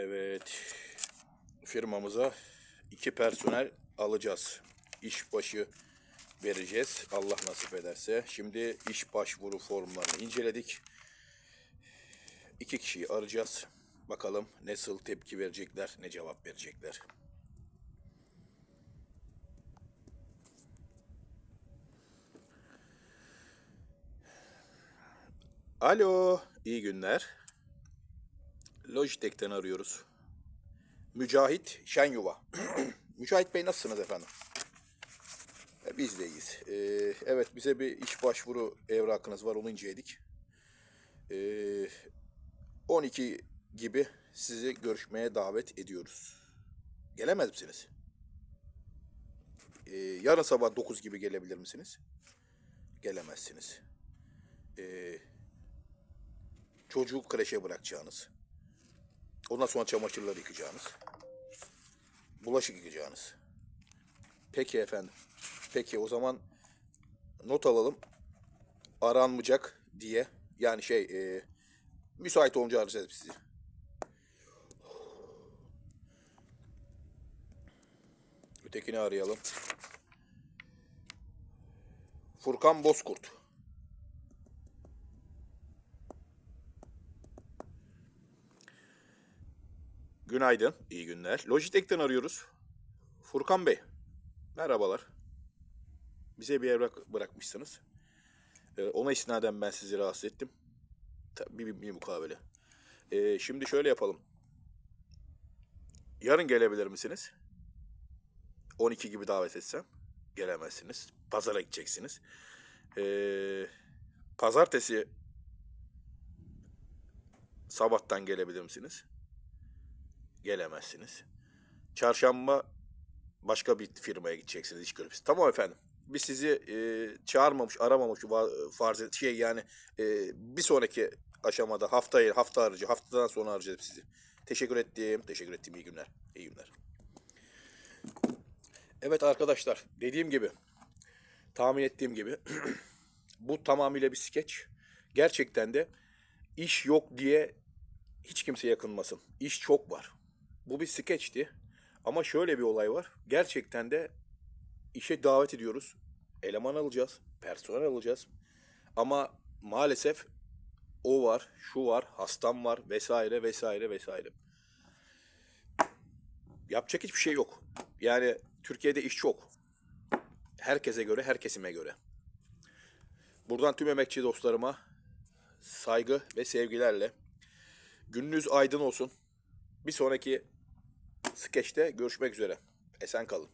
Evet. Firmamıza iki personel alacağız. İşbaşı vereceğiz. Allah nasip ederse. Şimdi iş başvuru formlarını inceledik. İki kişiyi arayacağız. Bakalım nasıl tepki verecekler, ne cevap verecekler. Alo, iyi günler. Logitech'ten arıyoruz. Mücahit Şenyuva. Mücahit Bey nasılsınız efendim? E, Biz de iyiyiz. E, evet bize bir iş başvuru evrakınız var onu inceledik. E, 12 gibi sizi görüşmeye davet ediyoruz. Gelemez misiniz? E, yarın sabah 9 gibi gelebilir misiniz? Gelemezsiniz. E, çocuğu kreşe bırakacağınız. Ondan sonra çamaşırları yıkayacağınız. Bulaşık yıkayacağınız. Peki efendim. Peki o zaman not alalım. Aranmayacak diye. Yani şey e, müsait olunca arayacağız sizi. Ötekini arayalım. Furkan Bozkurt. Günaydın, iyi günler. Logitech'ten arıyoruz. Furkan Bey, merhabalar. Bize bir evrak bırakmışsınız. Ee, ona isnaden ben sizi rahatsız ettim. Tabii bir, bir mukabele. Ee, şimdi şöyle yapalım. Yarın gelebilir misiniz? 12 gibi davet etsem. Gelemezsiniz. Pazara gideceksiniz. Ee, pazartesi sabahtan gelebilir misiniz? Gelemezsiniz. Çarşamba başka bir firmaya gideceksiniz iş görüşmesi. Tamam efendim. Biz sizi e, çağırmamış, aramamış farz et şey yani e, bir sonraki aşamada haftayı hafta arayıcı, haftadan sonra arayacağız sizi. Teşekkür ettim. Teşekkür ettim. İyi günler. İyi günler. Evet arkadaşlar, dediğim gibi tahmin ettiğim gibi bu tamamıyla bir skeç. Gerçekten de iş yok diye hiç kimse yakınmasın. İş çok var. Bu bir skeçti. Ama şöyle bir olay var. Gerçekten de işe davet ediyoruz. Eleman alacağız. Personel alacağız. Ama maalesef o var, şu var, hastam var vesaire vesaire vesaire. Yapacak hiçbir şey yok. Yani Türkiye'de iş çok. Herkese göre, her kesime göre. Buradan tüm emekçi dostlarıma saygı ve sevgilerle Gününüz aydın olsun. Bir sonraki skeçte görüşmek üzere. Esen kalın.